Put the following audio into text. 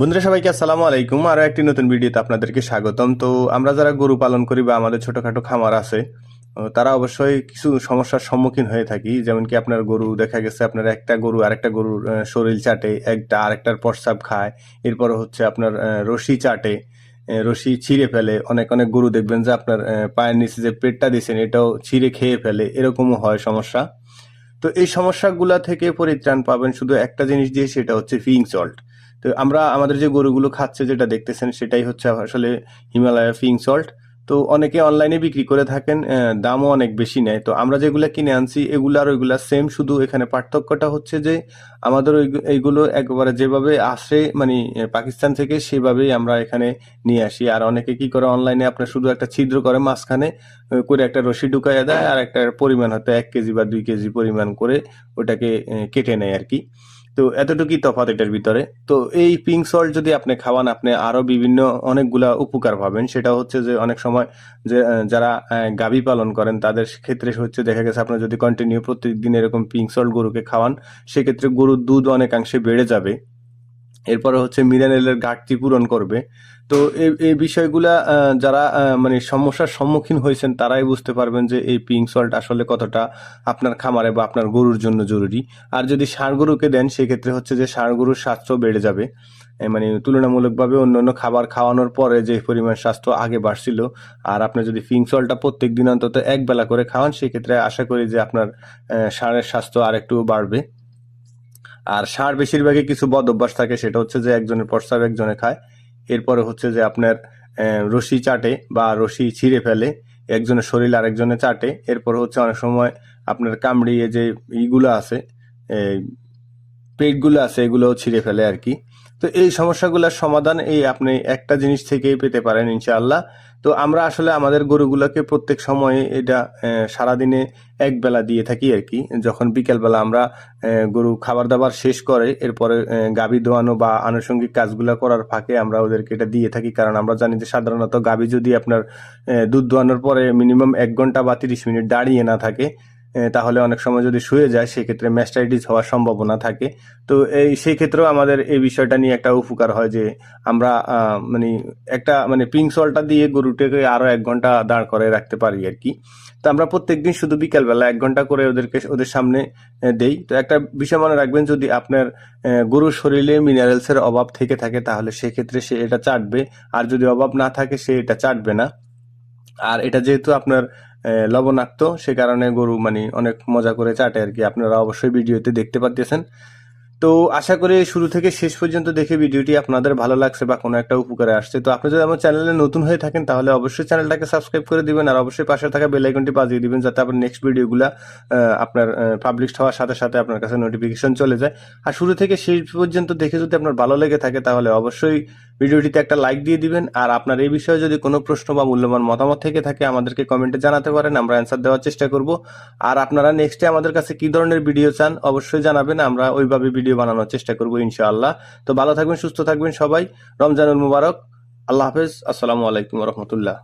বন্ধুরা, সবাইকে আসসালামু আলাইকুম। আরও একটি নতুন ভিডিওতে আপনাদেরকে স্বাগতম। তো আমরা যারা গরু পালন করি বা আমাদের ছোটোখাটো খামার আছে তারা অবশ্যই কিছু সমস্যার সম্মুখীন হয়ে থাকি। যেমন কি আপনার গরু দেখা গেছে, আপনার একটা গরু আরেকটা গরুর শরীর চাটে, একটা আরেকটার প্রস্রাব খায়, এরপর হচ্ছে আপনার রশি চাটে রশি ছিঁড়ে ফেলে। অনেক অনেক গরু দেখবেন যে আপনার পায়ের নিচে যে পেটটা দিয়েছেন, এটাও ছিঁড়ে খেয়ে ফেলে। এরকমও হয় সমস্যা। তো এই সমস্যাগুলা থেকে পরিত্রাণ পাবেন শুধু একটা জিনিস দিয়ে, সেটা হচ্ছে ফিং সল্ট। তো আমরা আমাদের যে গরুগুলো খাচ্ছে যেটা দেখতেছেন সেটাই হচ্ছে আসলে হিমালয়া ফিং সল্ট। তো অনেকে অনলাইনে বিক্রি করে থাকেন দামও অনেক বেশি নেয়। তো আমরা যেগুলো কিনে আনছি, এগুলো আর ওইগুলা সেম শুধু এখানে পার্থক্যটা হচ্ছে যে আমাদের এইগুলো একবারে যেভাবে আসে মানে পাকিস্তান থেকে সেভাবেই আমরা এখানে নিয়ে আসি। আর অনেকে কি করে অনলাইনে আপনার শুধু একটা ছিদ্র করে মাঝখানে করে একটা রশি ঢুকাইয়া দেয় আর একটা পরিমাণ হয়তো এক কেজি বা দুই কেজি পরিমাণ করে ওটাকে কেটে নেয় আর কি। তো এতটুকুই তফাৎ এটার ভিতরে। তো এই পিঙ্ক সল্ট যদি আপনি খাওয়ান, আপনি আরও বিভিন্ন অনেকগুলা উপকার পাবেন। সেটা হচ্ছে যে অনেক সময় যে যারা গাভী পালন করেন, তাদের ক্ষেত্রে হচ্ছে দেখা গেছে আপনার যদি কন্টিনিউ প্রত্যেকদিন এরকম পিঙ্ক সল্ট গরুকে খাওয়ান, সেক্ষেত্রে গরুর দুধ অনেকাংশে বেড়ে যাবে। এরপরে হচ্ছে মিনারেলের ঘাটতি পূরণ করবে। তো এই বিষয়গুলা যারা মানে সমস্যার সম্মুখীন হয়েছেন, তারাই বুঝতে পারবেন যে এই পিঙ্ক সল্ট আসলে কতটা আপনার খামারে বা আপনার গরুর জন্য জরুরি। আর যদি ষাঁড় গরুকে দেন, সেক্ষেত্রে হচ্ছে যে ষাঁড় গরুর স্বাস্থ্য বেড়ে যাবে। মানে তুলনামূলকভাবে অন্য অন্য খাবার খাওয়ানোর পরে যে পরিমাণ স্বাস্থ্য আগে বাড়ছিল, আর আপনি যদি পিঙ্ক সল্টটা প্রত্যেক দিন অন্তত এক বেলা করে খাওয়ান, সেক্ষেত্রে আশা করি যে আপনার ষাঁড়ের স্বাস্থ্য আর একটু বাড়বে। আর সার বেশিরভাগই কিছু বদ অভ্যাস থাকে, সেটা হচ্ছে যে একজনের প্রস্রাব একজনে খায়। এরপরে হচ্ছে যে আপনার রশি চাটে বা রশি ছিঁড়ে ফেলে, একজনের শরীর আরেকজনে চাটে। এরপর হচ্ছে অনেক সময় আপনার কামড়িয়ে যে ইগুলো আছে পেটগুলো আছে, এগুলোও ছিঁড়ে ফেলে আর কি। তো এই সমস্যাগুলোর সমাধান এই আপনি একটা জিনিস থেকেই পেতে পারেন ইনশাআল্লাহ। তো আমরা আসলে আমাদের গরুগুলোকে প্রত্যেক সময়ে এটা সারাদিনে এক বেলা দিয়ে থাকি আর কি। যখন বিকেলবেলা আমরা গরু খাবার দাবার শেষ করে, এরপরে গাভী দোয়ানো বা আনুষঙ্গিক কাজগুলো করার ফাঁকে আমরা ওদেরকে এটা দিয়ে থাকি। কারণ আমরা জানি যে সাধারণত গাভী যদি আপনার দুধ দোয়ানোর পরে মিনিমাম এক ঘণ্টা বা তিরিশ মিনিট দাঁড়িয়ে না থাকে তাহলে অনেক সময় যদি শুয়ে যায়, সেক্ষেত্রে ম্যাস্টাইটিস হওয়ার সম্ভাবনা থাকে। তো এই, সেই ক্ষেত্রেও আমাদের এই বিষয়টা নিয়ে একটা উপকার হয় যে, আমরা মানে একটা মানে পিঙ্ক সলটা দিয়ে গরুটাকে আরও এক ঘণ্টা দাঁড় করে রাখতে পারি আর কি। তো আমরা প্রত্যেকদিন শুধু বিকালবেলা এক ঘণ্টা করে ওদেরকে, ওদের সামনে দেই। তো একটা বিষয় মনে রাখবেন, যদি আপনার গরুর শরীরে মিনারেলস এর অভাব থেকে থাকে, তাহলে সেক্ষেত্রে সে এটা চাটবে। আর যদি অভাব না থাকে, সে এটা চাটবে না। আর এটা যেহেতু আপনার লবণাক্ত, সে কারণে গরু মানে অনেক মজা করে চাটে আর কি। আপনারা অবশ্যই ভিডিওতে দেখতে পাচ্ছেন তো আশা করি শুরু থেকে শেষ পর্যন্ত দেখে ভিডিওটি আপনাদের ভালো লাগছে বা কোনো একটা উপকারে আসছে। তো আপনি যদি আমার চ্যানেলে নতুন হয়ে থাকেন, তাহলে অবশ্যই চ্যানেলটাকে সাবস্ক্রাইব করে দিবেন আর অবশ্যই পাশে থাকা বেল আইকনটি বাজিয়ে দিবেন যাতে আপনার নেক্সট ভিডিওগুলো আপনার পাবলিশ হওয়ার সাথে সাথে আপনার কাছে নোটিফিকেশন চলে যায়। আর শুরু থেকে শেষ পর্যন্ত দেখে যদি আপনার ভালো লেগে থাকে, তাহলে অবশ্যই ভিডিওটিতে একটা লাইক দিয়ে দিবেন, আর আপনার এই বিষয়ে যদি কোনো প্রশ্ন বা মূল্যবান মতামত থেকে থাকে, আমাদেরকে কমেন্টে জানাতে পারেন, আমরা অ্যান্সার দেওয়ার চেষ্টা করব। আর আপনারা নেক্সটে আমাদের কাছে কি ধরনের ভিডিও চান, অবশ্যই জানাবেন, আমরা ওইভাবে ভিডিও বানানোর চেষ্টা করব ইনশাআল্লাহ। তো ভালো থাকবেন, সুস্থ থাকবেন সবাই। রমজানুল মুবারক। আল্লাহ হাফেজ। আসসালামু আলাইকুম রহমতুল্লাহ।